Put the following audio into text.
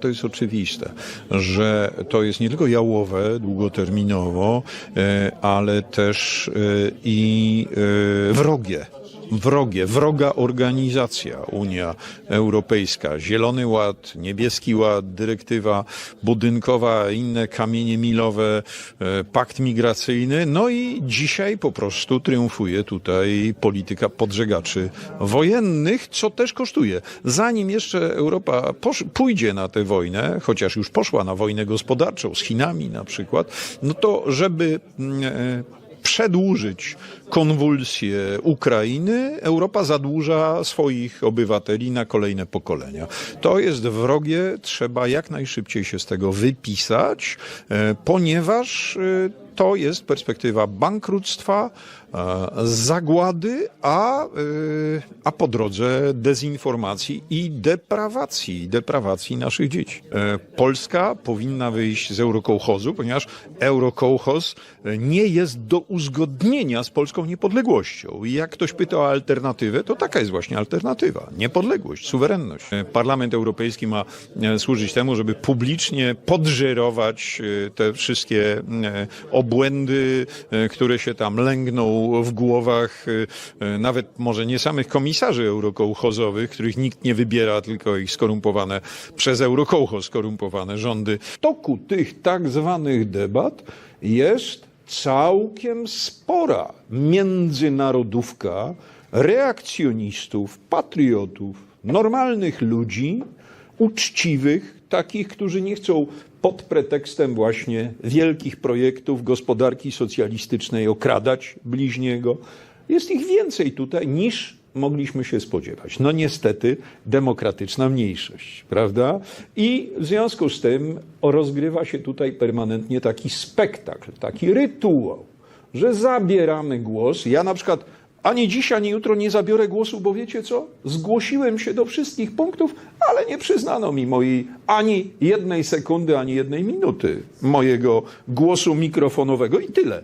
To jest oczywiste, że to jest nie tylko jałowe długoterminowo, e, ale też e, i e, wrogie. Wrogie, wroga organizacja Unia Europejska. Zielony Ład, Niebieski Ład, dyrektywa budynkowa, inne kamienie milowe, e, pakt migracyjny. No i dzisiaj po prostu triumfuje tutaj polityka podżegaczy wojennych, co też kosztuje. Zanim jeszcze Europa pójdzie na tę wojnę, chociaż już poszła na wojnę gospodarczą z Chinami na przykład, no to żeby mm, e, przedłużyć konwulsję Ukrainy, Europa zadłuża swoich obywateli na kolejne pokolenia. To jest wrogie, trzeba jak najszybciej się z tego wypisać, e, ponieważ e, to jest perspektywa bankructwa, e, zagłady, a, a po drodze dezinformacji i deprawacji, deprawacji naszych dzieci. Polska powinna wyjść z eurokołchozu, ponieważ eurokołchoz nie jest do uzgodnienia z polską niepodległością. I jak ktoś pyta o alternatywę, to taka jest właśnie alternatywa. Niepodległość, suwerenność. Parlament Europejski ma e, służyć temu, żeby publicznie podżerować e, te wszystkie e, obłędy, które się tam lęgną w głowach nawet może nie samych komisarzy eurokołchozowych, których nikt nie wybiera, tylko ich skorumpowane przez eurokołchoz skorumpowane rządy. W toku tych tak zwanych debat jest całkiem spora międzynarodówka reakcjonistów, patriotów, normalnych ludzi, uczciwych, takich, którzy nie chcą pod pretekstem właśnie wielkich projektów gospodarki socjalistycznej okradać bliźniego. Jest ich więcej tutaj niż mogliśmy się spodziewać. No niestety demokratyczna mniejszość, prawda? I w związku z tym rozgrywa się tutaj permanentnie taki spektakl, taki rytuał, że zabieramy głos. Ja na przykład ani dziś, ani jutro nie zabiorę głosu, bo wiecie co? Zgłosiłem się do wszystkich punktów, ale nie przyznano mi mojej ani jednej sekundy, ani jednej minuty mojego głosu mikrofonowego i tyle.